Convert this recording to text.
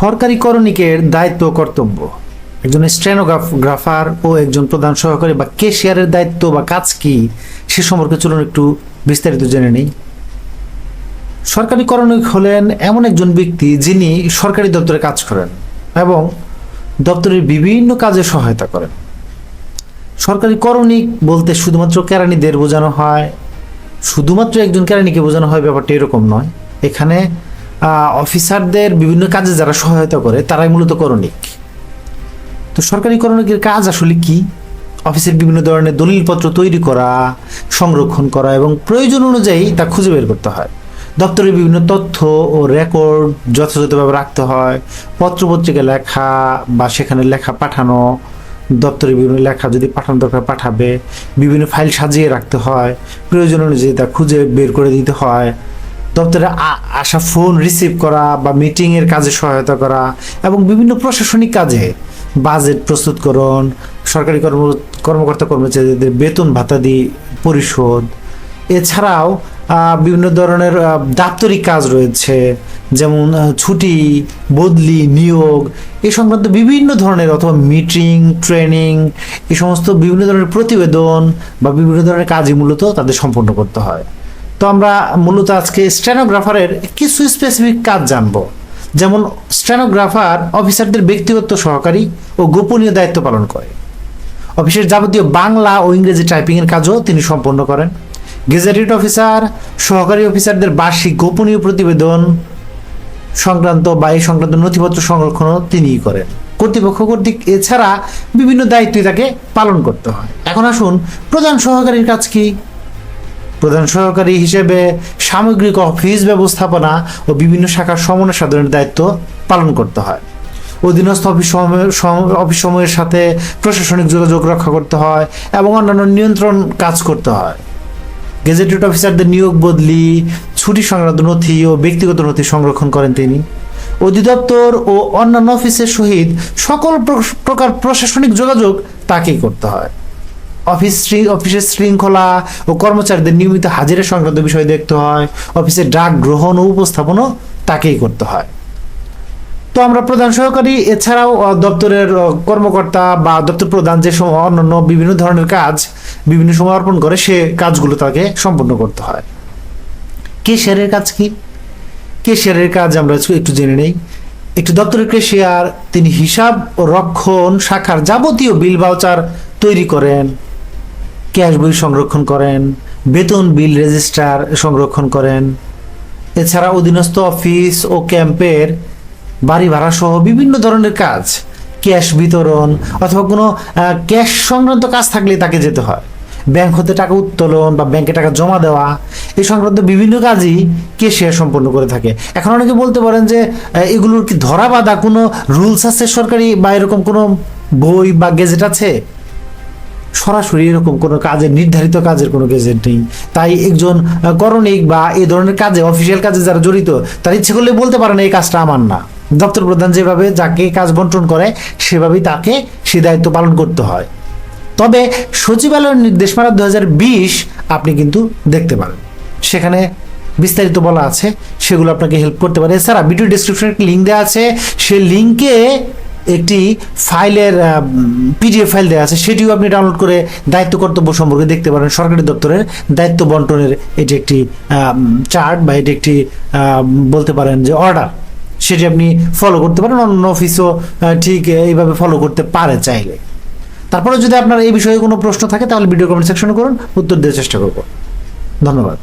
সরকারি করণিকের দায়িত্ব কর্তব্য। একজন স্টেনোগ্রাফার ও একজন প্রধান সহকারী বা কেশিয়ারের দায়িত্ব বা কাজ কি, সে সম্পর্কে চলুন একটু বিস্তারিত জেনে নেই। সরকারি করণিক হলেন এমন একজন ব্যক্তি যিনি সরকারি দপ্তরে কাজ করেন এবং দপ্তরের বিভিন্ন কাজে সহায়তা করেন। সরকারি করণিক বলতে শুধুমাত্র কেরানিদের বোঝানো হয়, শুধুমাত্র একজন কেরানিকে বোঝানো হয় ব্যাপারটা এরকম নয়। এখানে অফিসারদের বিভিন্ন কাজে যারা সহায়তা করে, তারাই মূলত করণিক। তো সরকারি করণিকের কাজ আসলে কি? অফিসের বিভিন্ন ধরনের দলিলপত্র তৈরি করা, সংরক্ষণ করা এবং প্রয়োজন অনুযায়ী তা খুঁজে বের করতে হয়। দপ্তরের বিভিন্ন তথ্য ও রেকর্ড যথাযথভাবে রাখতে হয় পত্রপত্রিকা লেখা বা সেখানে লেখা পাঠানো দপ্তরে বিভিন্ন লেখা যদি পাঠানো দরকার পাঠাবে, বিভিন্ন ফাইল সাজিয়ে রাখতে হয়, প্রয়োজন অনুযায়ী তা খুঁজে বের করে দিতে হয়। দপ্তরে আসা ফোন রিসিভ করা বা মিটিংয়ের কাজে সহায়তা করা এবং বিভিন্ন প্রশাসনিক কাজে বাজেট প্রস্তুতকরণ, সরকারি কর্ম, কর্মকর্তা কর্মচারীদের বেতন ভাতাদি পরিশোধ। এছাড়াও বিভিন্ন ধরনের দাপ্তরিক কাজ রয়েছে, যেমন ছুটি, বদলি, নিয়োগ, এ সংক্রান্ত বিভিন্ন ধরনের অথবা মিটিং ট্রেনিং এ সমস্ত বিভিন্ন ধরনের প্রতিবেদন বা বিভিন্ন ধরনের কাজই মূলত তাদের সম্পন্ন করতে হয়। তো আমরা মূলত আজকে স্টেনোগ্রাফারের কিছু স্পেসিফিক কাজ জানব। যেমন স্টেনোগ্রাফার অফিসারদের ব্যক্তিগত সহকারী ও গোপনীয় দায়িত্ব পালন করে। অফিসের যাবতীয় বাংলা ও ইংরেজি টাইপিংয়ের কাজও তিনি সম্পন্ন করেন। গেজেটেড অফিসার সহকারী অফিসারদের বার্ষিক গোপনীয় প্রতিবেদন সংক্রান্ত বা এই সংক্রান্ত নথিপত্র সংরক্ষণও তিনিই করেন। কর্তৃপক্ষ কর্তৃক এছাড়া বিভিন্ন দায়িত্বই তাকে পালন করতে হয়। এখন আসুন প্রধান সহকারীর কাজ কি? প্রধান সহকারী হিসেবে সামগ্রিক অফিস ব্যবস্থাপনা ও বিভিন্ন শাখার সমন্বয় সাধনের দায়িত্ব পালন করতে হয়। অধীনস্থ অফিস অফিস সমূহের সাথে প্রশাসনিক যোগাযোগ রক্ষা করতে হয় এবং অন্যান্য নিয়ন্ত্রণ কাজ করতে হয়। গেজেটেড অফিসারদের নিয়োগ বদলি, ছুটি সংক্রান্ত নথি ও ব্যক্তিগত নথি সংরক্ষণ করেন তিনি। অধিদপ্তর ও অন্যান্য অফিসের সহিত সকল প্র- প্রকার প্রশাসনিক যোগাযোগ তাকেই করতে হয়। অফিস অফিসের শৃঙ্খলা ও কর্মচারীদের নিয়মিত হাজিরা সংক্রান্ত বিষয় দেখতে হয় অফিসে ডাক গ্রহণ ও উপস্থাপনও তাকেই করতে হয়। তো আমরা প্রধান সহকারী, এছাড়াও দপ্তরের কর্মকর্তা বা দপ্তর প্রধান যে অন্যান্য বিভিন্ন ধরনের কাজ, বিভিন্ন সময় অর্পণ করে, সে কাজগুলো তাকে সম্পন্ন করতে হয়। কেশিয়ারের কাজ কি? কেশিয়ারের কাজ আমরা একটু- জেনে নেই। একটি দপ্তরের কেশিয়ার, তিনি হিসাব ও রক্ষণ শাখার যাবতীয় বিল ভাউচার তৈরি করেন। ক্যাশ বই সংরক্ষণ করেন, বেতন বিল রেজিস্টার সংরক্ষণ করেন। এছাড়া অধীনস্থ অফিস ও ক্যাম্পের বাড়ি ভাড়া সহ বিভিন্ন ধরনের কাজ, ক্যাশ বিতরণ অথবা কোনো ক্যাশ সংক্রান্ত কাজ থাকলে তাকে যেতে হয়। ব্যাংক হতে টাকা উত্তোলন বা ব্যাংকে টাকা জমা দেওয়া এই সংক্রান্ত বিভিন্ন কাজই কেশিয়ার সম্পন্ন করে থাকে। এখন অনেকে বলতে পারেন যে এগুলোর কি ধরা বাঁধা কোনো রুলস আছে সরকারি বা এরকম কোনো বই বা গেজেট আছে? সরাসরি এরকম কোনো কাজের, নির্ধারিত কাজের কোনো গেজেট নেই। তাই একজন করণিক বা এই ধরনের কাজে অফিসিয়াল কাজে যারা জড়িত, তার ইচ্ছে করলে বলতে পারে না, এই কাজটা আমার না। দপ্তর প্রধান যেভাবে যাকে কাজ বন্টন করে, সেভাবেই তাকে সে দায়িত্ব পালন করতে হয়। তবে সচিবালয়ের নির্দেশমালা দু আপনি কিন্তু দেখতে পারেন। সেখানে বিস্তারিত বলা আছে, সেগুলো আপনাকে হেল্প করতে পারে। এছাড়া ভিডিও ডিসক্রিপশনে লিঙ্ক দেওয়া আছে। সেই লিঙ্কে একটি ফাইলের পিডিএফ ফাইল দেওয়া আছে, সেটিও আপনি ডাউনলোড করে দায়িত্ব কর্তব্য সম্পর্কে দেখতে পারেন। সরকারি দপ্তরের দায়িত্ব বন্টনের এটি একটি চার্ট বা এটি একটি বলতে পারেন যে অর্ডার সেটি আপনি ফলো করতে পারেন। অন্য অফিসও ঠিক এইভাবে ফলো করতে পারে চাইলে। তারপরে যদি আপনার এই বিষয়ে কোনো প্রশ্ন থাকে, তাহলে ভিডিও কমেন্ট সেকশনে করুন, উত্তর দেওয়ার চেষ্টা করব। ধন্যবাদ।